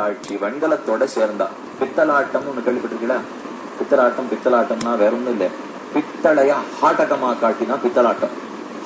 வெள்ளிக்கு தாழ்ச்சி வெண்கலத்தோட சேர்ந்தா. பித்தலாட்டம்னு ஒண்ணு கேள்விப்பட்டிருக்கீங்களா? பித்தலாட்டம் பித்தலாட்டம்னா வேற ஒண்ணும் இல்ல. பித்தளைய ஹாட்டகமா காட்டினா பித்தலாட்டம்.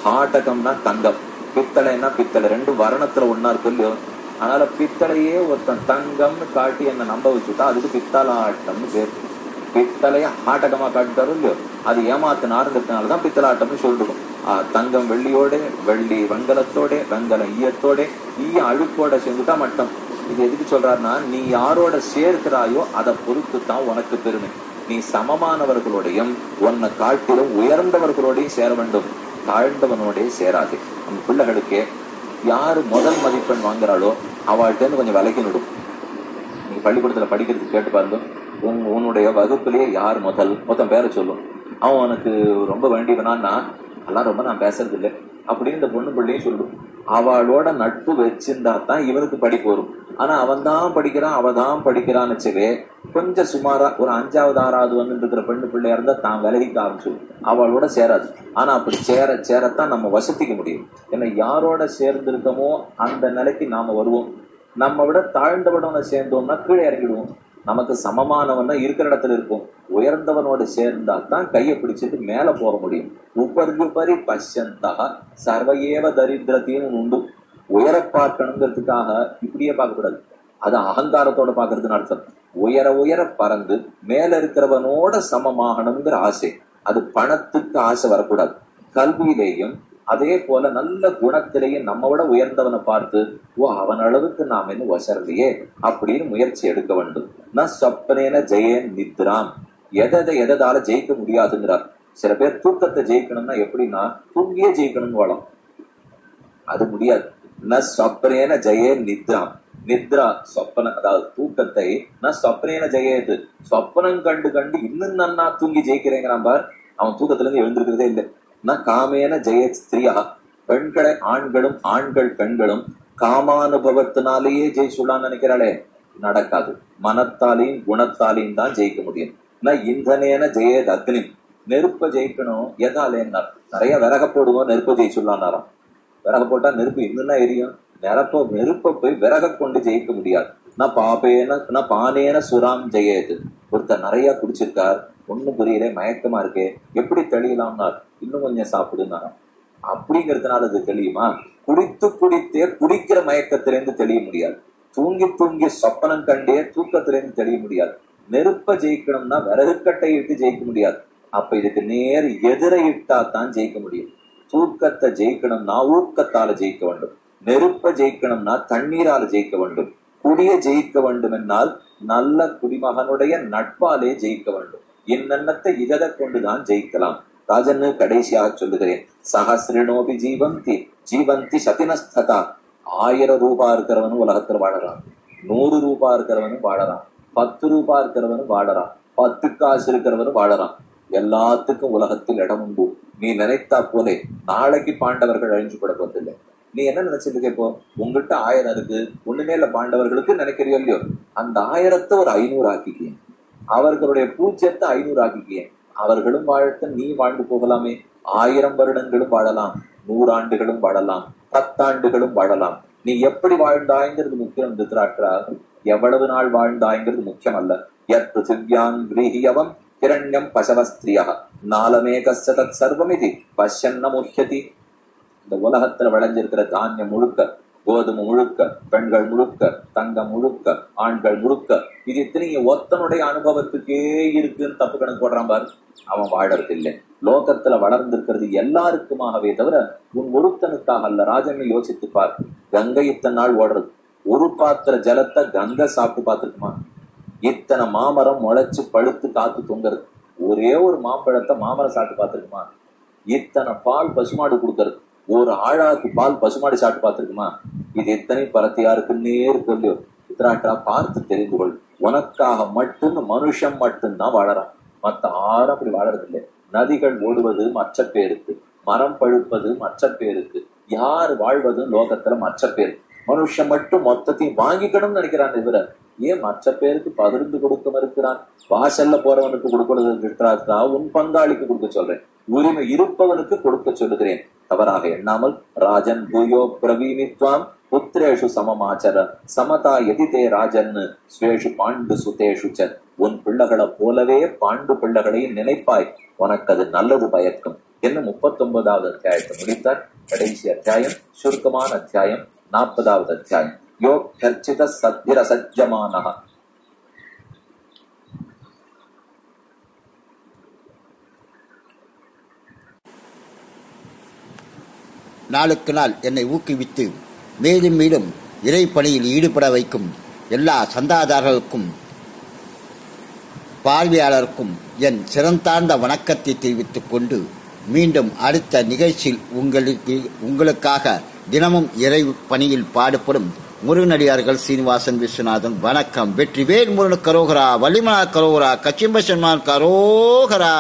ஹாட்டகம்னா தங்கம். பித்தளைன்னா பித்தளை. ரெண்டு வரணத்துல ஒன்னா இருக்கு இல்லையோ? அதனால பித்தளையே ஒருத்தன் தங்கம்னு காட்டி என்ன நம்ப வச்சுட்டா அதுக்கு பித்தலாட்டம்னு பேர். பித்தளைய ஆட்டகமா காட்டுட்டாரு இல்லையோ? அது ஏமாத்தினாருங்கிறதுனாலதான் பித்தலாட்டம்னு சொல்லிடுவோம் ஆஹ் தங்கம் வெள்ளியோட வெள்ளி வெங்கலத்தோட வெங்கலம் ஈயத்தோட ஈய அழுக்கோட சேர்ந்துட்டா மட்டம். இது எதுக்கு சொல்றாருன்னா நீ யாரோட சேர்க்கிறாயோ அதை பொறுத்து தான் உனக்கு பெருமை. நீ சமமானவர்களோடையும் உன்னை காட்டிலும் உயர்ந்தவர்களோடையும் சேர வேண்டும். தாழ்ந்தவனோடே சேராது. நம்ம பிள்ளைகளுக்கு யாரு முதல் மதிப்பெண் வாங்குறாளோ அவள்கிட்ட இருந்து கொஞ்சம் விலகி நிடும் நீ பள்ளிக்கூடத்துல படிக்கிறதுக்கு கேட்டு பாருங்க. உன் உன்னுடைய வகுப்புலயே யார் முதல்? மொத்தம் பேரை சொல்லும் அவன் உனக்கு ரொம்ப வேண்டியவனான்னா எல்லாம் ரொம்ப நான் பேசுறது இல்லை அப்படின்னு இந்த பொண்ணு பிள்ளையும் சொல்லும் அவளோட நட்பு வச்சிருந்தா தான் இவனுக்கு படிப்பு வரும் ஆனா அவன் தான் படிக்கிறான் அவ தான் படிக்கிறான்னு வச்சுவே கொஞ்சம் சுமாரா ஒரு அஞ்சாவது ஆறாவது வந்து இருக்கிற பெண்ணு பிள்ளையா இருந்தா தான் விலகிக்க ஆரம்பிச்சு அவளோட சேராது. ஆனா அப்படி சேர சேரத்தான் நம்ம வசதிக்க முடியும். ஏன்னா யாரோட சேர்ந்திருக்கமோ அந்த நிலைக்கு நாம வருவோம். நம்ம விட தாழ்ந்தவனோட சேர்ந்தோம்னா கீழே இறங்கிடுவோம். நமக்கு சமமானவன்னா இருக்கிற இடத்துல இருக்கும். உயர்ந்தவனோடு சேர்ந்தா தான் கையை பிடிச்சிட்டு மேல போக முடியும். உபர்குபரி பஷ்யந்தக சர்வையேவ தரித்திரத்தையும் உண்டு. உயர பார்க்கணுங்கிறதுக்காக இப்படியே பார்க்கக்கூடாது. அது அகங்காரத்தோட பாக்குறதுன்னு அர்த்தம். உயர உயர பறந்து மேல இருக்கிறவனோட சமமாகணுங்கிற ஆசை. அது பணத்துக்கு ஆசை வரக்கூடாது. கல்வியிலேயும் அதே போல நல்ல குணத்திலேயே நம்ம விட உயர்ந்தவனை பார்த்து ஓ அவன் அளவுக்கு நாம் என்ன வசரலையே அப்படின்னு முயற்சி எடுக்க வேண்டும். நான் சொப்பனேன ஜெயன் நித்ராம் எதை எதால ஜெயிக்க முடியாதுங்கிறார். சில பேர் தூக்கத்தை ஜெயிக்கணும்னா எப்படின்னா தூங்கியே ஜெயிக்கணும்னு வளம். அது முடியாது. ந சொப்பனேன ஜெயன் நித்ராம் நித்ரா சொப்பன அதாவது தூக்கத்தை நான் சொப்பனேன ஜெயது சொப்பனம் கண்டு கண்டு இன்னும் நன்னா தூங்கி ஜெயிக்கிறேங்கிறான் பார். அவன் தூக்கத்துல இருந்து எழுந்திருக்கிறதே இல்லை. நான் காமேன ஜெய ஸ்திரியா. பெண்களை ஆண்களும் ஆண்கள் பெண்களும் காமானுபவத்தினாலேயே ஜெயிச்சுடான்னு நினைக்கிறாளே. நடக்காது. மனத்தாலையும் குணத்தாலையும் தான் ஜெயிக்க முடியும். நான் இந்தனேன ஜெயத் அக்னி. நெருப்ப ஜெயிக்கணும். எதாலேன்னார் நிறைய விறக போடுவோம் நெருப்ப ஜெயிச்சுடலான்னாராம் விறக போட்டா நெருப்பு இன்னும் எரியும்? நெருப்ப நெருப்ப போய் விறக கொண்டு ஜெயிக்க முடியாது. நான் பாப்பேன நான் பானேன சுராம் ஜெயது. ஒருத்தர் நிறைய குடிச்சிருக்கார். ஒண்ணும் புரியல மயக்கமா இருக்கே. எப்படி தெளியலாம்னார்? இன்னும் கொஞ்சம் சாப்பிடுனாராம் அப்படிங்கிறதுனால அது தெளியுமா? குடித்து குடித்தே குடிக்கிற மயக்கத்திலிருந்து தெளிய முடியாது. தூங்கி தூங்கி சொப்பனம் கண்டே தூக்கத்திலேருந்து தெளிய முடியாது. நெருப்ப ஜெயிக்கணும்னா விறகு இட்டு ஜெயிக்க முடியாது. அப்ப இதுக்கு நேர் எதிரை இட்டா தான் ஜெயிக்க முடியும். தூக்கத்தை ஜெயிக்கணும்னா ஊக்கத்தால ஜெயிக்க வேண்டும். நெருப்ப ஜெயிக்கணும்னா தண்ணீரால ஜெயிக்க வேண்டும். குடிய ஜெயிக்க வேண்டும் என்னால் நல்ல குடிமகனுடைய நட்பாலே ஜெயிக்க வேண்டும். என்னென்னத்தை இததை கொண்டுதான் ஜெயிக்கலாம். ராஜன்னு கடைசியாக சொல்லுகிறேன். சகசிரனோபி ஜீவந்தி ஜீவந்தி சதினஸ்ததா. ஆயிரம் ரூபா இருக்கிறவனும் உலகத்துல வாழறான் நூறு ரூபா இருக்கிறவனும் வாழறான் பத்து ரூபா இருக்கிறவனும் வாழறான் பத்து காசு இருக்கிறவனும் வாழறான் எல்லாத்துக்கும் உலகத்தில் இடம் உண்டு. நீ நினைத்தா போலே நாளைக்கு பாண்டவர்கள் அழிஞ்சு கூட போதில்லை நீ என்ன நினைச்சிட்டு இப்போ? உங்ககிட்ட ஆயிரம் இருக்கு. ஒண்ணுமே இல்ல பாண்டவர்களுக்கு நினைக்கிறியோ இல்லையோ? அந்த ஆயிரத்தை ஒரு ஐநூறு ஆக்கிக்கிய அவர்களுடைய பூஜ்யத்தை ஐநூறு ஆக்கிக்கிய அவர்களும் வாழ்த்து நீ வாழ்ந்து போகலாமே. ஆயிரம் வருடங்களும் வாழலாம் நூறாண்டுகளும் வாழலாம் பத்தாண்டுகளும் வாழலாம். நீ எப்படி வாழ்ந்தாய்ங்கிறது முக்கியம் திருத்தராற்றா எவ்வளவு நாள் வாழ்ந்தாய்ங்கிறது முக்கியம் அல்ல யத் பிருத்திவியாங் கிரீஹியவம் கிரண்யம் பசவஸ்திரியா நாலமேகச தத் சர்வமிதி பஷ்யன்ன முக்கியதி இந்த உலகத்துல விளைஞ்சிருக்கிற தானியம் முழுக்க கோதுமை முழுக்க பெண்கள் முழுக்க தங்கம் முழுக்க ஆண்கள் முழுக்க. இது இத்தனையும் ஒத்தனுடைய அனுபவத்துக்கே இருக்குன்னு தப்பு கணக்கு போடுறான் பாரு. அவன் வாழறதில்லை. லோகத்துல வளர்ந்திருக்கிறது எல்லாருக்குமாகவே தவிர உன் ஒருத்தனுக்காக அல்ல. ராஜன்னு யோசித்து பார். கங்கை இத்தனை நாள் ஓடுறது? ஒரு பாத்திர ஜலத்தை கங்கை சாப்பிட்டு பார்த்துருக்குமா இத்தனை மாமரம் முளைச்சு பழுத்து காத்து தொங்குறது. ஒரே ஒரு மாம்பழத்தை மாமரம் சாப்பிட்டு பார்த்துருக்குமா இத்தனை பால் பசுமாடு கொடுக்கறது. ஒரு ஆழாக்கு பால் பசுமாடி சாப்பிட்டு பார்த்துருக்குமா? இது எத்தனை பரத்தியாருக்குன்னே இருக்கு இத்தனாட்டா பார்த்து தெரிந்து கொள். உனக்காக மட்டும் மனுஷன் மட்டும்தான் வாழறான். மத்த ஆறும் அப்படி வாழறதில்லை. நதிகள் ஓடுவது மற்ற பேருக்கு மரம் பழுப்பது மற்ற பேருக்கு யார் வாழ்வது லோகத்துல மற்ற பேர் மனுஷன் மட்டும் மொத்தத்தையும் வாங்கிக்கணும்னு நினைக்கிறான் இவர. ஏன் மற்ற பேருக்கு பகிர்ந்து கொடுக்க மறுக்கிறான்? வாசல்ல போறவனுக்கு கொடுக்கறது உன் பங்காளிக்கு கொடுக்க சொல்றேன். உரிமை இருப்பவனுக்கு கொடுக்க சொல்லுகிறேன். தவறாக எண்ணாமல் ராஜன் பூயோ பிரவீமித்வாம் புத்திரேஷு சமமாச்சர சமதா எதிதே ராஜன் ஸ்வேஷு பாண்டு சுதேஷு ச உன் பிள்ளைகளை போலவே பாண்டு பிள்ளைகளையும் நினைப்பாய். உனக்கு அது நல்லது பயக்கும். என்ன முப்பத்தொன்பதாவது அத்தியாயத்தை முடித்தார். கடைசி அத்தியாயம் சுருக்கமான அத்தியாயம் நாற்பதாவது அத்தியாயம். யோ கர்ச்சித சத்திர சஜ்ஜமானஹ நாளுக்கு நாள் என்னை ஊக்குவித்து மேலும் மேலும் இறைப்பணியில் ஈடுபட வைக்கும் எல்லா சந்தாதாரர்களுக்கும் பார்வையாளருக்கும் என் சிறந்தார்ந்த வணக்கத்தை தெரிவித்துக் கொண்டு மீண்டும் அடுத்த நிகழ்ச்சியில் உங்களுக்கு உங்களுக்காக தினமும் இறை பணியில் பாடுபடும் முருகனடியார்கள் சீனிவாசன் விஸ்வநாதன். வணக்கம். வெற்றி வேல் முருகன் கரோகரா வள்ளிமலா கரோகரா கச்சிம்ப கரோகரா.